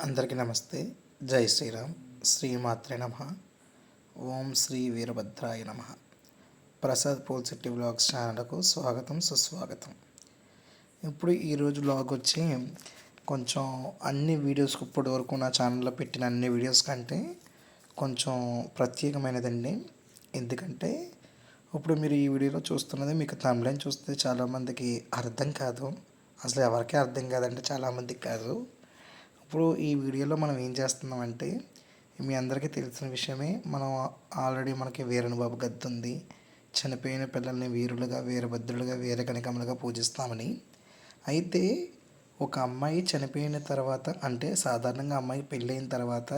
అందరికీ నమస్తే. జై శ్రీరామ్. శ్రీమాత్రే నమ. ఓం శ్రీ వీరభద్రాయ నమ. ప్రసాద్ పోల్శెట్టి బ్లాగ్స్ ఛానల్కు స్వాగతం సుస్వాగతం. ఇప్పుడు ఈరోజు బ్లాగ్ వచ్చి కొంచెం అన్ని వీడియోస్ ఇప్పటి వరకు నా ఛానల్లో పెట్టిన అన్ని వీడియోస్ కంటే కొంచెం ప్రత్యేకమైనదండి. ఎందుకంటే ఇప్పుడు మీరు ఈ వీడియోలో చూస్తున్నది మీకు తమిళం చూస్తే చాలామందికి అర్థం కాదు. అసలు ఎవరికీ అర్థం కాదంటే చాలామందికి కాదు. ఇప్పుడు ఈ వీడియోలో మనం ఏం చేస్తున్నామంటే మీ అందరికీ తెలిసిన విషయమే మనం ఆల్రెడీ మనకి వీరనుబాబు గద్దు ఉంది. చనిపోయిన పిల్లల్ని వీరులుగా వీరభద్రులుగా వీర కనకములుగా పూజిస్తామని. అయితే ఒక అమ్మాయి చనిపోయిన తర్వాత అంటే సాధారణంగా అమ్మాయి పెళ్ళైన తర్వాత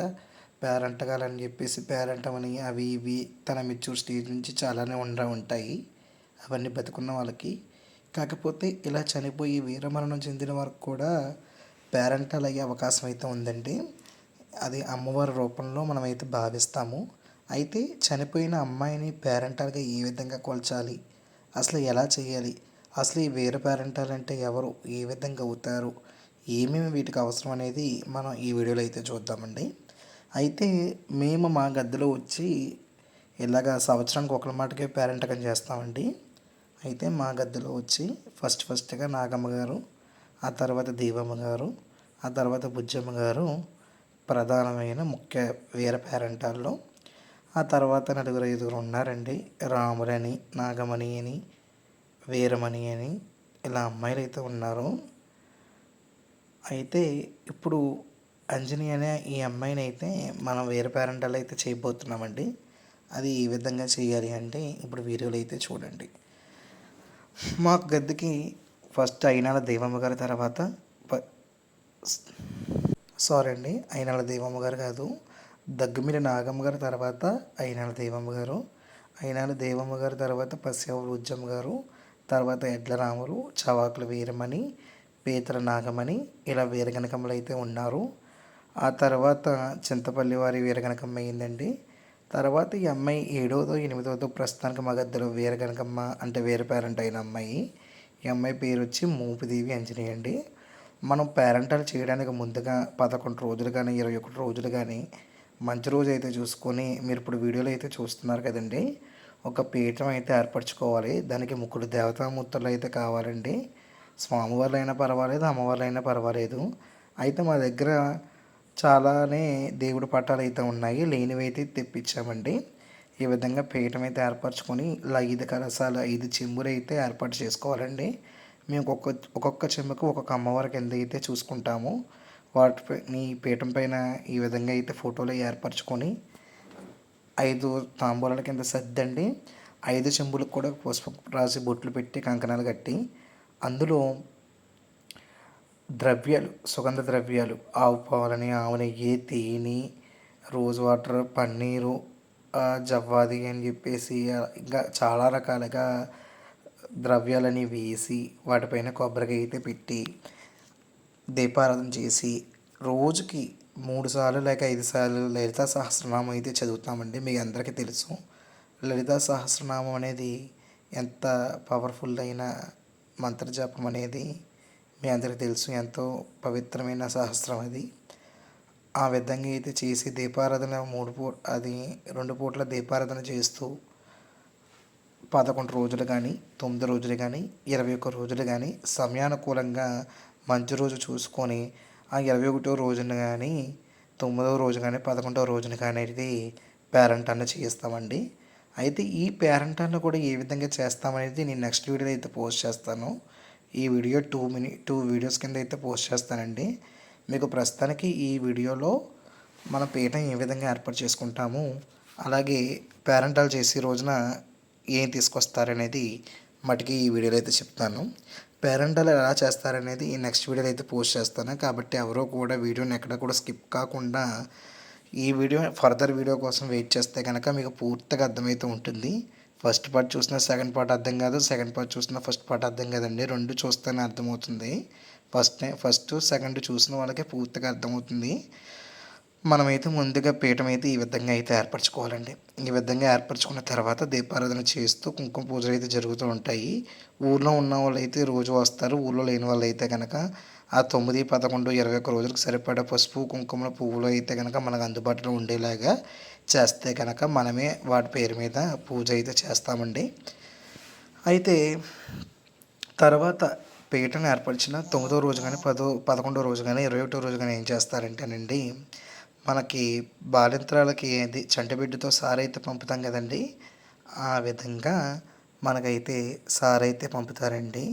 పేరంటగాలని చెప్పేసి పేరంటమని అవి ఇవి తన మెచ్యూర్ స్టేజ్ నుంచి చాలానే ఉండ ఉంటాయి. అవన్నీ బతుకున్న వాళ్ళకి. కాకపోతే ఇలా చనిపోయి వీరమరణం చెందిన వరకు కూడా పేరెంటల్ అయ్యే అవకాశం అయితే ఉందండి. అది అమ్మవారి రూపంలో మనమైతే భావిస్తాము. అయితే చనిపోయిన అమ్మాయిని పేరెంటల్గా ఏ విధంగా కొల్చాలి? అసలు ఎలా చేయాలి? అసలు ఈ వేరే పేరెంటల్ అంటే ఎవరు? ఏ విధంగా అవుతారు? ఏమేమి వీటికి అవసరం అనేది మనం ఈ వీడియోలో అయితే చూద్దామండి. అయితే మేము మా గద్దెలో వచ్చి ఇలాగ సంవత్సరానికి ఒకరి మాటకే పేరెంటకం చేస్తామండి. అయితే మా గద్దెలో వచ్చి ఫస్ట్ ఫస్ట్గా నాగమ్మ గారు ఆ తర్వాత దీవమ్మ గారు ఆ తర్వాత బుజ్జమ్మ గారు ప్రధానమైన ముఖ్య వీర పేరంటాల్లో. ఆ తర్వాత నలుగురు ఐదుగురు ఉన్నారండి. రాములని నాగమణి అని వీరమణి అని ఇలా అమ్మాయిలు అయితే ఉన్నారు. అయితే ఇప్పుడు అంజని అనే ఈ అమ్మాయిని అయితే మనం వేరే పేరెంటాలు అయితే చేయబోతున్నామండి. అది ఏ విధంగా చేయాలి అంటే ఇప్పుడు వీడియోలో అయితే చూడండి. మాకు గద్దెకి ఫస్ట్ అయినాల దేవమ్మ గారి తర్వాత సారీ అండి అయినాల దేవమ్మ గారు కాదు దగ్గుమిరి నాగమ్మ గారి తర్వాత అయినాల దేవమ్మ గారు అయినాల దేవమ్మ గారి తర్వాత పశ్చిమ ఉజ్జమ్మ గారు తర్వాత ఎడ్ల రాములు చవాకుల వీరమణి పీతల నాగమణి ఇలా వీరగనకమ్మలు అయితే ఉన్నారు. ఆ తర్వాత చింతపల్లి వారి వీరగనకమ్మ అయిందండి. తర్వాత ఈ అమ్మాయి ఏడవదో ఎనిమిదవదో ప్రస్తుతానికి మగద్దరు వీరగనకమ్మ అంటే వేరే పేరెంట్ అయిన అమ్మాయి. ఈ అమ్మాయి పేరు వచ్చి మూపిదేవి అంజనీ అండి. మనం పేరెంటాలు చేయడానికి ముందుగా పదకొండు రోజులు కానీ ఇరవై ఒకటి రోజులు కానీ మంచి రోజు అయితే చూసుకొని మీరు ఇప్పుడు వీడియోలో అయితే చూస్తున్నారు కదండి. ఒక పీఠం అయితే ఏర్పరచుకోవాలి. దానికి ముగ్గురు దేవతామూర్తులు అయితే కావాలండి. స్వామివార్లు అయినా పర్వాలేదు అమ్మవార్లు అయినా పర్వాలేదు. అయితే మా దగ్గర చాలానే దేవుడి పట్టాలు అయితే ఉన్నాయి. లేనివి అయితే తెప్పించామండి. ఈ విధంగా పీఠం అయితే ఏర్పరచుకొని ఇలా ఐదు కలశాలు ఐదు చెంబులు అయితే ఏర్పాటు చేసుకోవాలండి. మేము ఒక్కొక్క ఒక్కొక్క చెంబుకు ఒక్కొక్క అమ్మవారి కింద అయితే చూసుకుంటాము. వాటిపై పీఠం పైన ఈ విధంగా అయితే ఫోటోలు ఏర్పరచుకొని ఐదు తాంబూలాల కింద సర్దండి. ఐదు చెంబులకు కూడా పుష్ప రాసి బొట్లు పెట్టి కంకణాలు కట్టి అందులో ద్రవ్యాలు సుగంధ ద్రవ్యాలు ఆవు పాలని ఆవు నెయ్యి తేనె రోజ్ వాటర్ పన్నీరు జవ్వాది అని చెప్పేసి ఇంకా చాలా రకాలుగా ద్రవ్యాలని వేసి వాటిపైన కొబ్బరికాయ అయితే పెట్టి దీపారాధన చేసి రోజుకి మూడు సార్లు లేక ఐదు సార్లు లలిత సహస్రనామం అయితే చదువుతామండి. మీకు అందరికీ తెలుసు. లలితా సహస్రనామం అనేది ఎంత పవర్ఫుల్ అయిన మంత్రజపం అనేది మీ అందరికీ తెలుసు. ఎంతో పవిత్రమైన సహస్రం అది. ఆ విధంగా అయితే చేసి దీపారాధన మూడు పూ అది రెండు పూట్ల దీపారాధన చేస్తూ పదకొండు రోజులు కానీ తొమ్మిది రోజులు కానీ ఇరవై ఒక్క రోజులు కానీ సమయానుకూలంగా మంచి రోజు చూసుకొని ఆ ఇరవై ఒకటో రోజున కానీ తొమ్మిదవ రోజు కానీ పదకొండవ రోజున కానీ అనేది పేరెంట్ అన్న చేస్తామండి అయితే ఈ పేరెంట్ అన్న కూడా ఏ విధంగా చేస్తామనేది నేను నెక్స్ట్ వీడియోలో అయితే పోస్ట్ చేస్తాను. ఈ video two minute two videos కింద అయితే పోస్ట్ చేస్తానండి. మీకు ప్రస్తుతానికి ఈ వీడియోలో మన పీఠం ఏ విధంగా ఏర్పాటు చేసుకుంటాము అలాగే పేరెంటాలు చేసే రోజున ఏం తీసుకొస్తారనేది మటుకి ఈ వీడియోలో అయితే చెప్తాను. పేరెంటాలు ఎలా చేస్తారనేది ఈ నెక్స్ట్ వీడియోలో అయితే పోస్ట్ చేస్తాను. కాబట్టి ఎవరో కూడా వీడియోని ఎక్కడ కూడా స్కిప్ కాకుండా ఈ వీడియో ఫర్దర్ వీడియో కోసం వెయిట్ చేస్తే కనుక మీకు పూర్తిగా అర్థమవుతూ ఉంటుంది. ఫస్ట్ పార్ట్ చూసిన సెకండ్ పార్ట్ అర్థం కాదు సెకండ్ పార్ట్ చూసిన ఫస్ట్ పార్ట్ అర్థం కాదండి. రెండు చూస్తేనే అర్థమవుతుంది. ఫస్ట్ ఫస్ట్ సెకండ్ చూసిన వాళ్ళకే పూర్తిగా అర్థమవుతుంది. మనమైతే ముందుగా పీఠం అయితే ఈ విధంగా అయితే ఏర్పరచుకోవాలండి. ఈ విధంగా ఏర్పరచుకున్న తర్వాత దీపారాధన చేస్తూ కుంకుమ పూజలు అయితే జరుగుతూ ఉంటాయి. ఊళ్ళో ఉన్న వాళ్ళు అయితే రోజు వస్తారు. ఊళ్ళో లేని వాళ్ళు అయితే కనుక ఆ తొమ్మిది పదకొండు ఇరవై ఒక్క రోజులకు సరిపడా పసుపు కుంకుమ పువ్వులు అయితే కనుక మనకు అందుబాటులో ఉండేలాగా చేస్తే కనుక మనమే వాటి పేరు మీద పూజ అయితే చేస్తామండి. అయితే తర్వాత పీటను ఏర్పరిచిన తొమ్మిదో రోజు కానీ పదో పదకొండో రోజు కానీ ఇరవై ఒకటో రోజు కానీ ఏం చేస్తారంటేనండి మనకి బాలింత్రాలకి ఏది చంటిబిడ్డతో సారైతే పంపుతాం కదండి ఆ విధంగా మనకైతే సారైతే పంపుతారండి.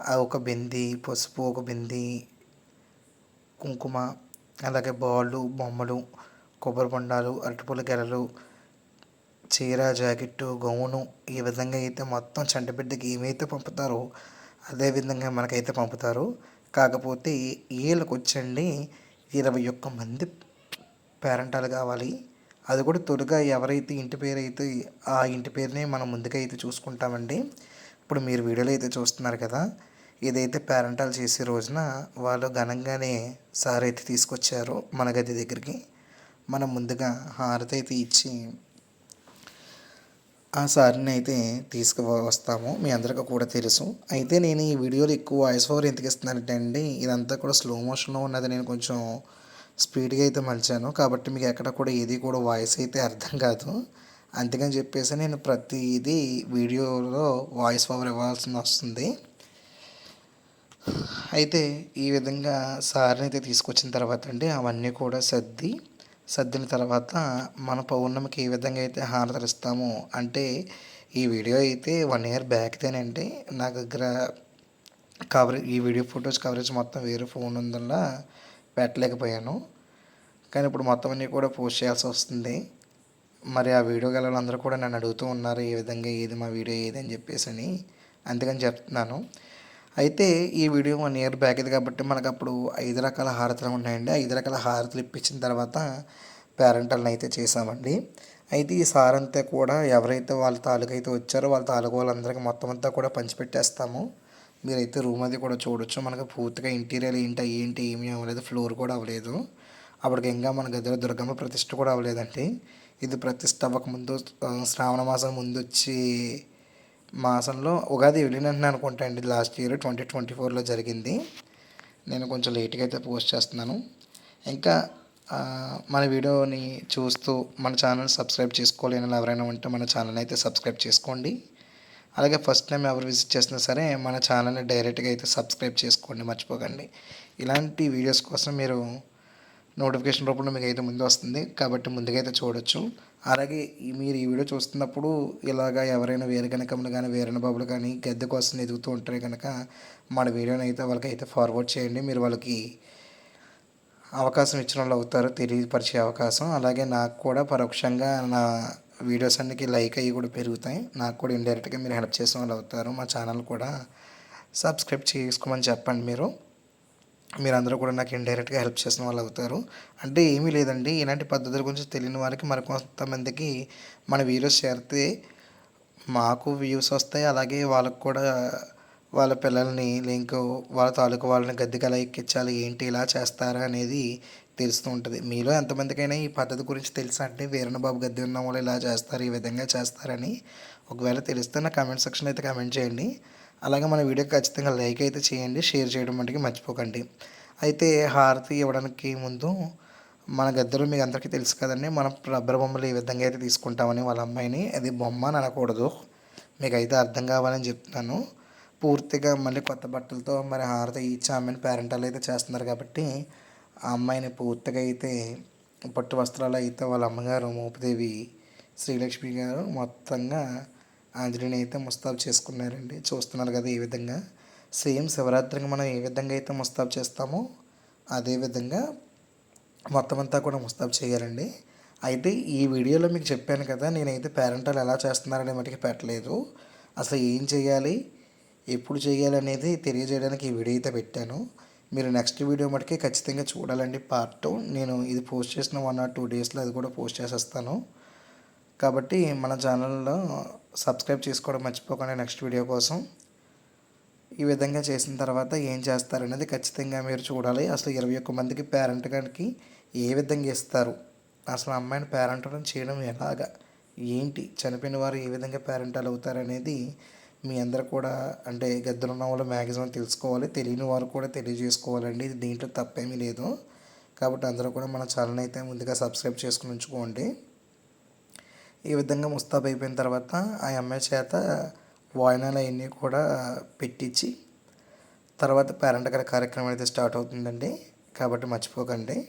ఆ ఒక బింది పసుపు ఒక బింది కుంకుమ అలాగే బాళ్ళు బొమ్మలు కొబ్బరి బొండాలు అరటిపూల గెలలు చీర జాకెట్టు గౌను ఈ విధంగా అయితే మొత్తం చంటిబిడ్డకి ఏమైతే పంపుతారో అదే విధంగా మనకైతే పంపుతారు. కాకపోతే వీళ్ళకి వచ్చండి ఇరవై ఒక్క మంది పేరెంటాలు కావాలి. అది కూడా తొలుగా ఎవరైతే ఇంటి పేరు అయితే ఆ ఇంటి పేరునే మనం ముందుకైతే చూసుకుంటామండి. ఇప్పుడు మీరు వీడియోలో అయితే చూస్తున్నారు కదా ఇదైతే పేరెంటాలు చేసే రోజున వాళ్ళు ఘనంగానే సార్ అయితే తీసుకొచ్చారు మన గది దగ్గరికి మనం ముందుగా హారతి అయితే ఇచ్చి ఆ సారిని అయితే తీసుకు వస్తాము. మీ అందరికీ కూడా తెలుసు. అయితే నేను ఈ వీడియోలో ఎక్కువ వాయిస్ ఓవర్ ఎందుకు ఇస్తున్నానంటే అండి ఇదంతా కూడా స్లో మోషన్లో ఉన్నది నేను కొంచెం స్పీడ్గా అయితే మలిచాను. కాబట్టి మీకు ఎక్కడ కూడా ఏది కూడా వాయిస్ అయితే అర్థం కాదు. అందుకని చెప్పేసి నేను ప్రతిదీ వీడియోలో వాయిస్ ఓవర్ ఇవ్వాల్సి వస్తుంది. అయితే ఈ విధంగా సార్ని అయితే తీసుకొచ్చిన తర్వాత అండి అవన్నీ కూడా సర్ది సర్దిన తర్వాత మన పౌర్ణమికి ఏ విధంగా అయితే హారతరిస్తామో అంటే ఈ వీడియో అయితే వన్ ఇయర్ బ్యాక్దేనండి. నా దగ్గర కవరేజ్ ఈ వీడియో ఫొటోస్ కవరేజ్ మొత్తం వేరే ఫోన్ ఉందల్లా పెట్టలేకపోయాను. కానీ ఇప్పుడు మొత్తం అన్నీ కూడా పోస్ట్ చేయాల్సి వస్తుంది. మరి ఆ వీడియో గల అందరూ కూడా నన్ను అడుగుతూ ఉన్నారు ఏ విధంగా ఏది మా వీడియో ఏది అని చెప్పేసి అని అందుకని చెప్తున్నాను. అయితే ఈ వీడియో వన్ ఇయర్ బ్యాక్ ఇది కాబట్టి మనకు అప్పుడు ఐదు రకాల హారతులు ఉన్నాయండి. ఐదు రకాల హారతులు ఇప్పించిన తర్వాత పేరెంటల్ని అయితే చేసామండి అయితే ఈ సార్ అంతా కూడా ఎవరైతే వాళ్ళ తాలూకు అయితే వచ్చారో వాళ్ళ తాలూకు వాళ్ళందరికీ మొత్తం అంతా కూడా పంచిపెట్టేస్తాము. మీరైతే రూమ్ అది కూడా చూడొచ్చు. మనకు పూర్తిగా ఇంటీరియర్ ఏంటి ఏంటి ఏమీ అవ్వలేదు. ఫ్లోర్ కూడా అవ్వలేదు. అప్పటికి ఇంకా మన గదిలో దుర్గమ్మ ప్రతిష్ట కూడా అవ్వలేదండి. ఇది ప్రతిష్ట అవ్వకముందు శ్రావణ మాసం ముందు వచ్చి మాసంలో ఉగాది వెళ్ళినట్టు అనుకుంటా అండి. లాస్ట్ ఇయర్ ట్వంటీ ట్వంటీ ఫోర్లో జరిగింది. నేను కొంచెం లేట్గా అయితే పోస్ట్ చేస్తున్నాను. ఇంకా మన వీడియోని చూస్తూ మన ఛానల్ సబ్స్క్రైబ్ చేసుకోలేని ఎవరైనా ఉంటే మన ఛానల్ అయితే సబ్స్క్రైబ్ చేసుకోండి. అలాగే ఫస్ట్ టైం ఎవరు విజిట్ చేసినా సరే మన ఛానల్ని డైరెక్ట్గా అయితే సబ్స్క్రైబ్ చేసుకోండి మర్చిపోకండి. ఇలాంటి వీడియోస్ కోసం మీరు నోటిఫికేషన్ రూపంలో మీకు అయితే ముందు వస్తుంది. కాబట్టి ముందుగా అయితే చూడొచ్చు. అలాగే మీరు ఈ వీడియో చూస్తున్నప్పుడు ఇలాగా ఎవరైనా వేరే కనకములు కానీ వేరే బాబులు కానీ గద్దె కోసం ఎదుగుతూ ఉంటారు కనుక మన వీడియోని అయితే వాళ్ళకి అయితే ఫార్వర్డ్ చేయండి. మీరు వాళ్ళకి అవకాశం ఇచ్చిన వాళ్ళు అవుతారు తెలియపరిచే అవకాశం. అలాగే నాకు కూడా పరోక్షంగా నా వీడియోస్ అన్నికి లైక్ అయ్యి కూడా పెరుగుతాయి. నాకు కూడా ఇండైరెక్ట్గా మీరు హెల్ప్ చేసిన వాళ్ళు అవుతారు. మా ఛానల్ కూడా సబ్స్క్రైబ్ చేసుకోమని చెప్పండి మీరు. మీరందరూ కూడా నాకు ఇండైరెక్ట్గా హెల్ప్ చేసిన వాళ్ళు అవుతారు. అంటే ఏమీ లేదండి. ఇలాంటి పద్ధతుల గురించి తెలియని వారికి మరి కొంతమందికి మన వీడియోస్ చేరితే మాకు వ్యూస్ వస్తాయి. అలాగే వాళ్ళకు కూడా వాళ్ళ పిల్లల్ని లింక్ వాళ్ళ తాలూకు వాళ్ళని గద్దెకి ఎక్కించాలి. ఏంటి ఇలా చేస్తారా అనేది తెలుస్తూ ఉంటుంది. మీలో ఎంతమందికైనా ఈ పద్ధతి గురించి తెలుసా అంటే వీరన్న బాబు గద్దె ఉన్న వాళ్ళు ఇలా చేస్తారు ఈ విధంగా చేస్తారని ఒకవేళ తెలిస్తే నా కమెంట్ సెక్షన్ అయితే కమెంట్ చేయండి. అలాగే మన వీడియో ఖచ్చితంగా లైక్ అయితే చేయండి షేర్ చేయడం మటుకు మర్చిపోకండి. అయితే హారతి ఇవ్వడానికి ముందు మన గద్దరు మీకు అందరికీ తెలుసు కదండి మనం రబ్బర్ బొమ్మలు ఏ విధంగా అయితే తీసుకుంటామని వాళ్ళ అమ్మాయిని అది బొమ్మ అని అనకూడదు. మీకు అయితే అర్థం కావాలని చెప్తాను పూర్తిగా మళ్ళీ కొత్త బట్టలతో మరి హారతి ఇచ్చి ఆమెను పేరెంటాలు అయితే చేస్తున్నారు కాబట్టి ఆ అమ్మాయిని పూర్తిగా అయితే పట్టు వస్త్రాలు అయితే వాళ్ళ అమ్మగారు మోపదేవి శ్రీలక్ష్మి గారు మొత్తంగా ఆంజనేయుని అయితే ముస్తాబు చేసుకున్నారండి. చూస్తున్నారు కదా ఈ విధంగా. సేమ్ శివరాత్రికి మనం ఏ విధంగా అయితే ముస్తాబు చేస్తామో అదేవిధంగా మొత్తం అంతా కూడా ముస్తాబు చేయాలండి. అయితే ఈ వీడియోలో మీకు చెప్పాను కదా నేనైతే పేరెంటాలు ఎలా చేస్తున్నారనే మటుకు పెట్టలేదు. అసలు ఏం చేయాలి ఎప్పుడు చేయాలి అనేది తెలియజేయడానికి ఈ వీడియో అయితే పెట్టాను. మీరు నెక్స్ట్ వీడియో మటుకే ఖచ్చితంగా చూడాలండి. పార్ట్ నేను ఇది పోస్ట్ చేసిన వన్ ఆర్ టూ డేస్లో అది కూడా పోస్ట్ చేసేస్తాను. కాబట్టి మన ఛానల్లో సబ్స్క్రైబ్ చేసుకోవడం మర్చిపోకండి నెక్స్ట్ వీడియో కోసం. ఈ విధంగా చేసిన తర్వాత ఏం చేస్తారనేది ఖచ్చితంగా మీరు చూడాలి. అసలు ఇరవై ఒక్క మందికి పేరెంట్ గారికి ఏ విధంగా ఇస్తారు? అసలు అమ్మాయిని పేరెంటడం చేయడం ఎలాగా? ఏంటి? చనిపోయిన వారు ఏ విధంగా పేరెంటాలు అవుతారనేది మీ అందరు కూడా అంటే గద్దరున్న వాళ్ళు మ్యాక్సిమం తెలుసుకోవాలి. తెలియని వారు కూడా తెలియజేసుకోవాలండి. దీంట్లో తప్పేమీ లేదు. కాబట్టి అందరూ కూడా మన ఛానల్ అయితే ముందుగా సబ్స్క్రైబ్ చేసుకుని ఉంచుకోండి. ఈ విధంగా ముస్తాబ్ అయిపోయిన తర్వాత ఆ అమ్మాయి చేత వాయినాలు అవన్నీ కూడా పెట్టించి తర్వాత పేరెంట్ కార్యక్రమం అయితే స్టార్ట్ అవుతుందండి. కాబట్టి మర్చిపోకండి.